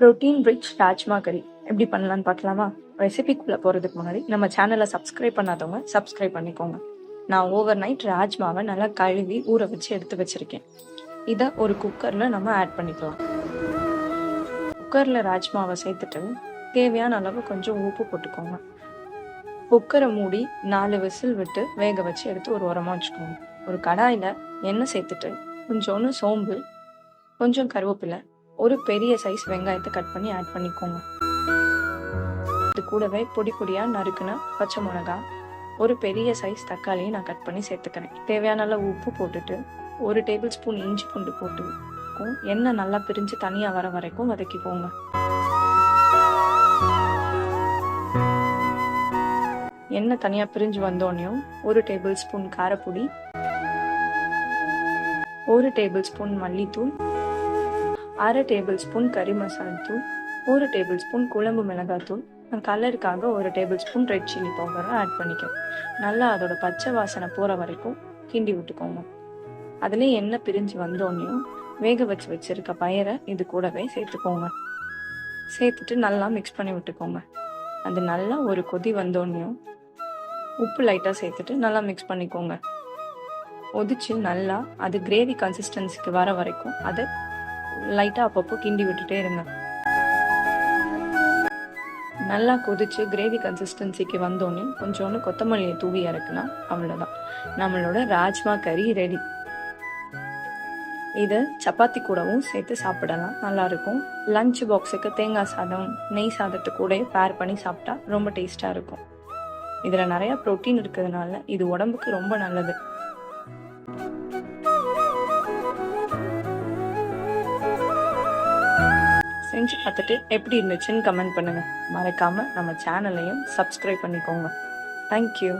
Protein rich rajma கறி எப்படி பண்ணலான்னு பார்க்கலாமா? ரெசிபிக்குள்ளே போகிறதுக்கு முன்னாடி நம்ம சேனலை சப்ஸ்கிரைப் பண்ணாதவங்க சப்ஸ்கிரைப் பண்ணிக்கோங்க. நான் ஓவர் நைட் ராஜ்மாவை நல்லா கழுவி ஊற வச்சு எடுத்து வச்சுருக்கேன். இதை ஒரு குக்கரில் நம்ம ஆட் பண்ணிக்கலாம். குக்கரில் ராஜ்மாவை சேர்த்துட்டு தேவையான அளவு கொஞ்சம் உப்பு போட்டுக்கோங்க. குக்கரை மூடி நாலு விசில் விட்டு வேக வச்சு எடுத்து ஒரு உரமாக வச்சுக்கோங்க. ஒரு கடாயில் எண்ணெய் சேர்த்துட்டு கொஞ்சோன்னு சோம்பு கொஞ்சம் கருவேப்பிலை ஒரு பெரிய சைஸ் வெங்காயத்தை கட் பண்ணி ஆட் பண்ணிக்கோங்க. இது கூடவே பொடி பொடியாக நறுக்குன பச்சை மிளகா ஒரு பெரிய சைஸ் தக்காளியை நான் கட் பண்ணி சேர்த்துக்கிறேன். தேவையான அளவு உப்பு போட்டுட்டு ஒரு டேபிள் ஸ்பூன் இஞ்சி பூண்டு போட்டு எண்ணெய் நல்லா பிரிஞ்சு தனியாக வர வரைக்கும் வதக்கிக்கோங்க. எண்ணெய் தனியாக பிரிஞ்சு வந்தோடனையும் ஒரு டேபிள் ஸ்பூன் காரப்பொடி ஒரு டேபிள் ஸ்பூன் மல்லித்தூள் அரை டேபிள் ஸ்பூன் கறி மசாலா தூள் ஒரு டேபிள் ஸ்பூன் குழம்பு மிளகாத்தூள் கலருக்காக ஒரு டேபிள் ஸ்பூன் ரெட் சில்லி பவுடரை ஆட் பண்ணிக்கணும் நல்லா அதோட பச்சை வாசனை போகிற வரைக்கும் கிண்டி விட்டுக்கோங்க. அதுலேயும் எண்ணெய் பிரிஞ்சு வந்தோடனையும் வேக வச்சு வச்சுருக்க பயிரை இது கூடவே சேர்த்துக்கோங்க. சேர்த்துட்டு நல்லா மிக்ஸ் பண்ணி விட்டுக்கோங்க. அது நல்லா ஒரு கொதி வந்தோடனையும் உப்பு லைட்டாக சேர்த்துட்டு நல்லா மிக்ஸ் பண்ணிக்கோங்க. ஒதிச்சு நல்லா அது கிரேவி கன்சிஸ்டன்சிக்கு வர வரைக்கும் அதை லைட்டாக அப்பப்போ கிண்டி விட்டுட்டே இருங்க நல்லா கொதிச்சு கிரேவி கன்சிஸ்டன்சிக்கு வந்தோடனே கொஞ்சோண்டு கொத்தமல்லியை தூவி இறக்குனா அவ்வளோதான் நம்மளோட ராஜ்மா கறி ரெடி இதை சப்பாத்தி கூடவும் சேர்த்து சாப்பிடலாம். நல்லாயிருக்கும் லஞ்ச் பாக்ஸுக்கு தேங்காய் சாதம் நெய் சாதத்து கூட பேர் பண்ணி சாப்பிட்டா ரொம்ப டேஸ்ட்டாக இருக்கும். இதில் நிறையா ப்ரோட்டீன் இருக்கிறதுனால இது உடம்புக்கு ரொம்ப நல்லது. செஞ்சு பார்த்துட்டு எப்படி இருந்துச்சுன்னு கமெண்ட் பண்ணுங்கள் மறக்காமல் நம்ம சேனலையும் சப்ஸ்கிரைப் பண்ணிக்கோங்க. தேங்க்யூ